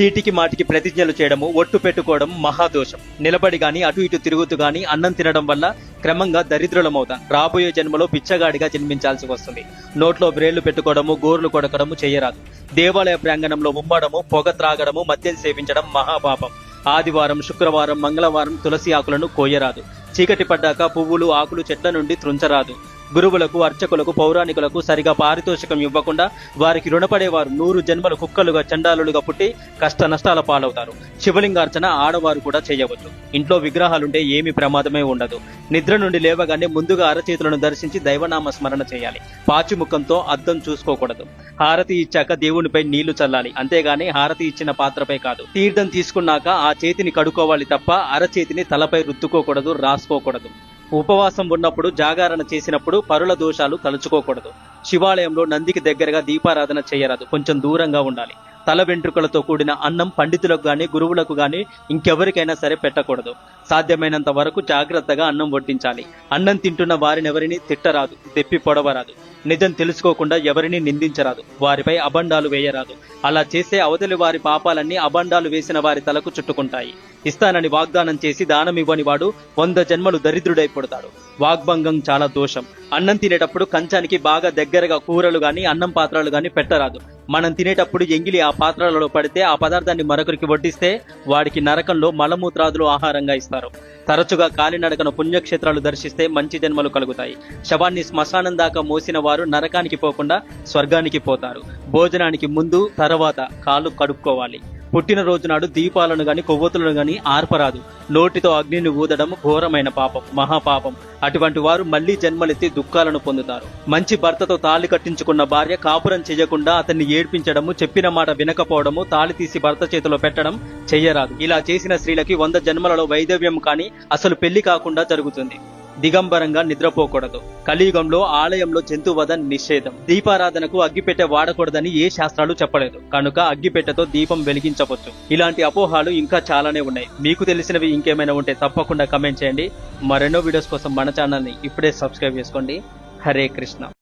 చీటికి మాటికి ప్రతిజ్ఞలు చేయడము ఒట్టు పెట్టుకోవడం మహాదోషం నిలబడి గాని అటు ఇటు తిరుగుతూ గాని అన్నం తినడం వల్ల క్రమంగా దరిద్రులమవుతాం. రాబోయే జన్మలో పిచ్చగాడిగా జన్మించాల్సి వస్తుంది. నోట్లో బ్రేళ్ళు పెట్టుకోవడము గోర్లు కొడకడము చేయరాదు. దేవాలయ ప్రాంగణంలో ఉమ్మడము పొగ త్రాగడము మద్యం సేవించడం మహాపాపం. ఆదివారం శుక్రవారం మంగళవారం తులసి ఆకులను కోయరాదు. చీకటి పడ్డాక పువ్వులు ఆకులు చెట్ల నుండి త్రుంచరాదు. గురువులకు అర్చకులకు పౌరాణికులకు సరిగా పారితోషికం ఇవ్వకుండా వారికి రుణపడేవారు నూరు జన్మలు కుక్కలుగా చండాలులుగా పుట్టి కష్ట నష్టాల పాలవుతారు. శివలింగార్చన ఆడవారు కూడా చేయవచ్చు. ఇంట్లో విగ్రహాలుంటే ఏమి ప్రమాదమే ఉండదు. నిద్ర నుండి లేవగానే ముందుగా అరచేతులను దర్శించి దైవనామ స్మరణ చేయాలి. పాచిముఖంతో అద్దం చూసుకోకూడదు. హారతి ఇచ్చాక దేవునిపై నీళ్ళు చల్లాలి. అంతేగాని హారతి ఇచ్చిన పాత్రపై కాదు. తీర్థం తీసుకున్నాక ఆ చేతిని కడుక్కోవాలి తప్ప అరచేతిని తలపై రుద్దుకోకూడదు రాసుకోకూడదు. ఉపవాసం ఉన్నప్పుడు జాగారణ చేసినప్పుడు పరుల దోషాలు తలుచుకోకూడదు. శివాలయంలో నందికి దగ్గరగా దీపారాధన చేయరాదు. కొంచెం దూరంగా ఉండాలి. తల వెంట్రుకలతో కూడిన అన్నం పండితులకు గాని గురువులకు గాని ఇంకెవరికైనా సరే పెట్టకూడదు. సాధ్యమైనంత వరకు జాగ్రత్తగా అన్నం వడ్డించాలి. అన్నం తింటున్న వారినెవరిని తిట్టరాదు. తెప్పి పొడవరాదు. నిజం తెలుసుకోకుండా ఎవరిని నిందించరాదు. వారిపై అబండాలు వేయరాదు. అలా చేస్తే అవతలి వారి పాపాలన్నీ అబండాలు వేసిన వారి తలకు చుట్టుకుంటాయి. ఇస్తానని వాగ్దానం చేసి దానం ఇవ్వని వాడు వంద జన్మలు దరిద్రుడై పుడతాడు. వాగ్భంగం చాలా దోషం. అన్నం తినేటప్పుడు కంచానికి బాగా దగ్గరగా కూరలు గాని అన్నం పాత్రలు గాని పెట్టరాదు. మనం తినేటప్పుడు ఎంగిలి ఆ పాత్రలలో పడితే ఆ పదార్థాన్ని మరొకరికి వడ్డిస్తే వాడికి నరకంలో మలమూత్రాదులు ఆహారంగా ఇస్తారు. తరచుగా కాలినడకన పుణ్యక్షేత్రాలు దర్శిస్తే మంచి జన్మలు కలుగుతాయి. శవాన్ని శ్మశానం దాకా మోసిన వారు నరకానికి పోకుండా స్వర్గానికి పోతారు. భోజనానికి ముందు తర్వాత కాలు కడుక్కోవాలి. పుట్టినరోజు నాడు దీపాలను గాని కొవ్వొత్తులను గాని ఆర్పరాదు. నోటితో అగ్నిని ఊదడం ఘోరమైన పాపం మహాపాపం. అటువంటి వారు మళ్ళీ జన్మలెత్తి దుఃఖాలను పొందుతారు. మంచి భర్తతో తాళి కట్టించుకున్న భార్య కాపురం చేయకుండా అతన్ని ఏడ్పించడము చెప్పిన మాట వినకపోవడము తాళి తీసి భర్త చేతిలో పెట్టడం చెయ్యరాదు. ఇలా చేసిన స్త్రీలకి వంద జన్మలలో వైదవ్యం కాని అసలు పెళ్ళి కాకుండా జరుగుతుంది. దిగంబరంగా నిద్రపోకూడదు. కలియుగంలో ఆలయంలో జంతువధ నిషేధం. దీపారాధనకు అగ్గిపెట్టె వాడకూడదని ఏ శాస్త్రాలు చెప్పలేదు. కనుక అగ్గిపెట్టెతో దీపం వెలిగించవచ్చు. ఇలాంటి అపోహాలు ఇంకా చాలానే ఉన్నాయి. మీకు తెలిసినవి ఇంకేమైనా ఉంటే తప్పకుండా కమెంట్ చేయండి. మరెన్నో వీడియోస్ కోసం మన ఛానల్ని ఇప్పుడే సబ్స్క్రైబ్ చేసుకోండి. హరే కృష్ణ.